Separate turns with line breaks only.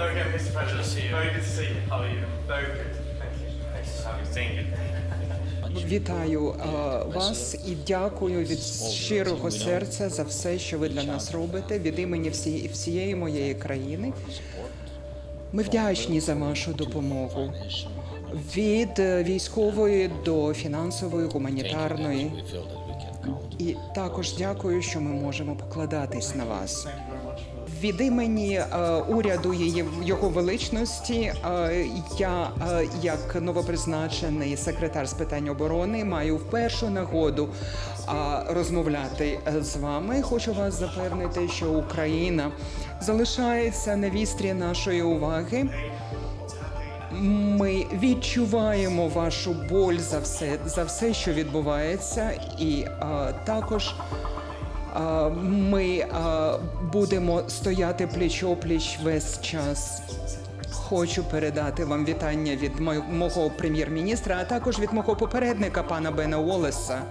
Very good, Mr. President.
see you.
Very good to see you. How are you? Very good. Thank you. Nice to have you.
Thank you.
Вітаю е, вас і дякую від щирого серця за все, що ви для нас робите від імені всієї всієї моєї країни. Ми вдячні за вашу допомогу від е, військової до фінансової, гуманітарної. І також дякую, що ми можемо покладатись на вас. Від імені е, уряду її його величності е, я, е, як новопризначений секретар з питань оборони, маю впершу нагоду е, розмовляти з вами. Хочу вас запевнити, що Україна залишається на вістрі нашої уваги. Ми відчуваємо вашу боль за все, за все, що відбувається, і е, також ми будемо стояти пліч-опліч весь час. Хочу передати вам вітання від мо- мого прем'єр-міністра, а також від мого попередника пана Бена Уоллеса.